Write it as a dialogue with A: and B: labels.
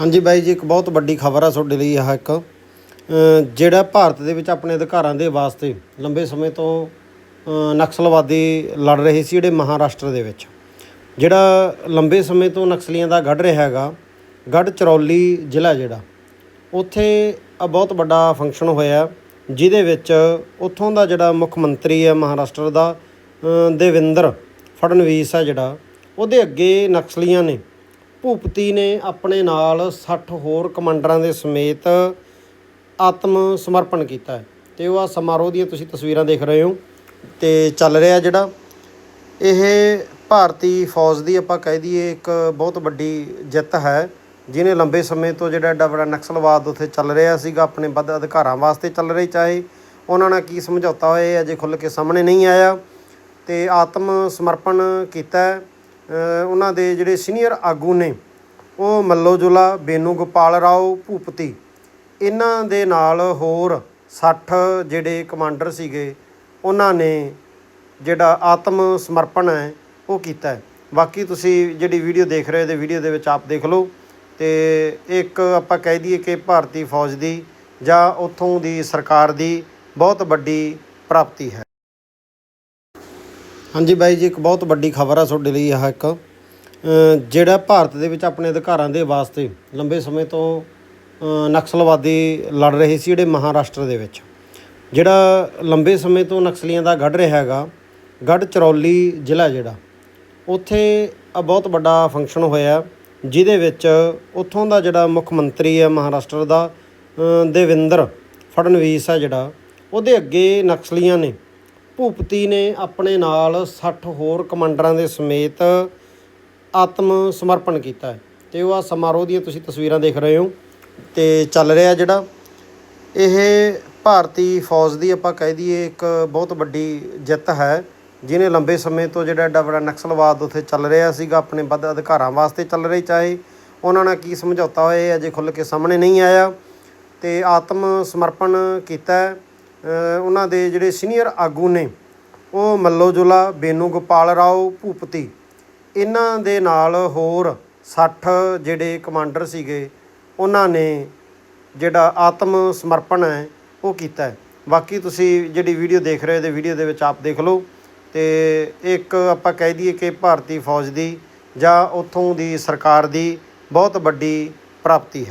A: ਹਾਂਜੀ ਬਾਈ ਜੀ, ਇੱਕ ਬਹੁਤ ਵੱਡੀ ਖਬਰ ਆ ਤੁਹਾਡੇ ਲਈ ਆਹ ਇੱਕ। ਜਿਹੜਾ ਭਾਰਤ ਦੇ ਵਿੱਚ ਆਪਣੇ ਅਧਿਕਾਰਾਂ ਦੇ ਵਾਸਤੇ ਲੰਬੇ ਸਮੇਂ ਤੋਂ ਨਕਸਲਵਾਦੀ ਲੜ ਰਹੇ ਸੀ ਜਿਹੜੇ ਮਹਾਰਾਸ਼ਟਰ ਦੇ ਵਿੱਚ। ਜਿਹੜਾ ਲੰਬੇ ਸਮੇਂ ਤੋਂ ਨਕਸਲੀਆਂ ਦਾ ਗੜ ਰਿਹਾ ਹੈਗਾ ਗੜ ਚਰੌਲੀ ਜ਼ਿਲ੍ਹਾ ਜਿਹੜਾ, ਉੱਥੇ ਆ ਬਹੁਤ ਵੱਡਾ ਫੰਕਸ਼ਨ ਹੋਇਆ ਜਿਹਦੇ ਵਿੱਚ ਉੱਥੋਂ ਦਾ ਜਿਹੜਾ ਮੁੱਖ ਮੰਤਰੀ ਹੈ ਮਹਾਰਾਸ਼ਟਰ ਦਾ ਦੇਵਿੰਦਰ ਫੜਨਵੀਸ ਹੈ ਜਿਹੜਾ, ਉਹਦੇ ਅੱਗੇ ਨਕਸਲੀਆਂ ਨੇ ਭੂਪਤੀ ਨੇ ਆਪਣੇ ਨਾਲ 60 ਹੋਰ ਕਮਾਂਡਰਾਂ ਦੇ ਸਮੇਤ ਆਤਮ ਸਮਰਪਣ ਕੀਤਾ ਹੈ। ਤੇ ਉਹ ਆ ਸਮਾਰੋਹ ਦੀਆਂ ਤੁਸੀਂ ਤਸਵੀਰਾਂ ਦੇਖ ਰਹੇ ਹੋ ਤੇ ਚੱਲ ਰਿਹਾ ਜਿਹੜਾ, ਇਹ ਭਾਰਤੀ ਫੌਜ ਦੀ ਆਪਾਂ ਕਹਿ ਦਈਏ ਇੱਕ ਬਹੁਤ ਵੱਡੀ ਜਿੱਤ ਹੈ, ਜਿਹਨੇ ਲੰਬੇ ਸਮੇਂ ਤੋਂ ਜਿਹੜਾ ਐਡਾ ਵੱਡਾ ਨਕਸਲਵਾਦ ਉੱਥੇ ਚੱਲ ਰਿਹਾ ਸੀਗਾ, ਆਪਣੇ ਵੱਧ ਅਧਿਕਾਰਾਂ ਵਾਸਤੇ ਚੱਲ ਰਹੀ, ਚਾਹੇ ਉਹਨਾਂ ਨਾਲ ਕੀ ਸਮਝੌਤਾ ਹੋਇਆ, ਇਹ ਅਜੇ ਖੁੱਲ੍ਹ ਕੇ ਸਾਹਮਣੇ ਨਹੀਂ ਆਇਆ। ਤੇ ਆਤਮ ਸਮਰਪਣ ਕੀਤਾ ਉਹਨਾਂ ਦੇ ਜਿਹੜੇ ਸੀਨੀਅਰ ਆਗੂ ਨੇ, ਉਹ ਮੱਲੋ ਜੁਲਾ ਬੇਨੂ ਗੋਪਾਲ ਰਾਓ, ਭੂਪਤੀ, ਇਹਨਾਂ ਦੇ ਨਾਲ ਹੋਰ 60 ਜਿਹੜੇ ਕਮਾਂਡਰ ਸੀਗੇ, ਉਹਨਾਂ ਨੇ ਜਿਹੜਾ ਆਤਮ ਸਮਰਪਣ ਹੈ, ਉਹ ਕੀਤਾ ਹੈ। ਬਾਕੀ ਤੁਸੀਂ ਜਿਹੜੀ ਵੀਡੀਓ ਦੇਖ ਰਹੇ ਹੋ ਤੇ ਵੀਡੀਓ ਦੇ ਵਿੱਚ ਆਪ ਦੇਖ ਲਓ ਤੇ ਇੱਕ ਆਪਾਂ ਕਹਿ ਦਈਏ ਕਿ ਭਾਰਤੀ ਫੌਜ ਦੀ ਜਾਂ ਉੱਥੋਂ ਦੀ ਸਰਕਾਰ ਦੀ ਬਹੁਤ ਵੱਡੀ ਪ੍ਰਾਪਤੀ ਹੈ। ਹਾਂਜੀ ਬਾਈ ਜੀ, ਇੱਕ ਬਹੁਤ ਵੱਡੀ ਖਬਰ ਆ ਤੁਹਾਡੇ ਲਈ ਆਹ ਇੱਕ। ਜਿਹੜਾ ਭਾਰਤ ਦੇ ਵਿੱਚ ਆਪਣੇ ਅਧਿਕਾਰਾਂ ਦੇ ਵਾਸਤੇ ਲੰਬੇ ਸਮੇਂ ਤੋਂ ਨਕਸਲਵਾਦੀ ਲੜ ਰਹੇ ਸੀ ਜਿਹੜੇ ਮਹਾਰਾਸ਼ਟਰ ਦੇ ਵਿੱਚ। ਜਿਹੜਾ ਲੰਬੇ ਸਮੇਂ ਤੋਂ ਨਕਸਲੀਆਂ ਦਾ ਗੜ ਰਿਹਾ ਹੈਗਾ ਗੜ ਚਰੌਲੀ ਜ਼ਿਲ੍ਹਾ ਜਿਹੜਾ, ਉੱਥੇ ਆ ਬਹੁਤ ਵੱਡਾ ਫੰਕਸ਼ਨ ਹੋਇਆ, ਜਿਹਦੇ ਵਿੱਚ ਉੱਥੋਂ ਦਾ ਜਿਹੜਾ ਮੁੱਖ ਮੰਤਰੀ ਹੈ ਮਹਾਰਾਸ਼ਟਰ ਦਾ ਦੇਵਿੰਦਰ ਫੜਨਵੀਸ ਹੈ ਜਿਹੜਾ, ਉਹਦੇ ਅੱਗੇ ਨਕਸਲੀਆਂ ਨੇ ਭੂਪਤੀ ਨੇ ਆਪਣੇ ਨਾਲ 60 ਹੋਰ ਕਮਾਂਡਰਾਂ ਦੇ ਸਮੇਤ ਆਤਮ ਸਮਰਪਣ ਕੀਤਾ ਹੈ। ਤੇ ਉਹ ਆ ਸਮਾਰੋਹ ਦੀਆਂ ਤੁਸੀਂ ਤਸਵੀਰਾਂ ਦੇਖ ਰਹੇ ਹੋ ਤੇ ਚੱਲ ਰਿਹਾ ਜਿਹੜਾ, ਇਹ ਭਾਰਤੀ ਫੌਜ ਦੀ ਆਪਾਂ ਕਹਿ ਦਈਏ ਇੱਕ ਬਹੁਤ ਵੱਡੀ ਜਿੱਤ ਹੈ, ਜਿਹਨੇ ਲੰਬੇ ਸਮੇਂ ਤੋਂ ਜਿਹੜਾ ਐਡਾ ਵੱਡਾ ਨਕਸਲਵਾਦ ਉੱਥੇ ਚੱਲ ਰਿਹਾ ਸੀਗਾ, ਆਪਣੇ ਵੱਧ ਅਧਿਕਾਰਾਂ ਵਾਸਤੇ ਚੱਲ ਰਹੀ ਚਾਹੇ। ਉਹਨਾਂ ਨਾਲ ਕੀ ਸਮਝੌਤਾ ਹੋਇਆ, ਇਹ ਅਜੇ ਖੁੱਲ੍ਹ ਕੇ ਸਾਹਮਣੇ ਨਹੀਂ ਆਇਆ। ਤੇ ਆਤਮ ਸਮਰਪਣ ਕੀਤਾ ਉਹਨਾਂ ਦੇ ਜਿਹੜੇ ਸੀਨੀਅਰ ਆਗੂ ਨੇ, ਉਹ ਮੱਲੋ ਜੁਲਾ, ਬੇਨੂ ਗੋਪਾਲ ਰਾਓ, ਭੂਪਤੀ। ਇਹਨਾਂ ਦੇ ਨਾਲ ਹੋਰ 60 ਜਿਹੜੇ ਕਮਾਂਡਰ ਸੀਗੇ, ਉਹਨਾਂ ਨੇ ਜਿਹੜਾ ਆਤਮ ਸਮਰਪਣ ਹੈ, ਉਹ ਕੀਤਾ ਹੈ। ਬਾਕੀ ਤੁਸੀਂ ਜਿਹੜੀ ਵੀਡੀਓ ਦੇਖ ਰਹੇ ਹੋ ਤੇ ਵੀਡੀਓ ਦੇ ਵਿੱਚ ਆਪ ਦੇਖ ਲਓ। ਤੇ ਇੱਕ ਆਪਾਂ ਕਹਿ ਦਈਏ ਕਿ ਭਾਰਤੀ ਫੌਜ ਦੀ ਜਾਂ ਉੱਥੋਂ ਦੀ ਸਰਕਾਰ ਦੀ ਬਹੁਤ ਵੱਡੀ ਪ੍ਰਾਪਤੀ ਹੈ।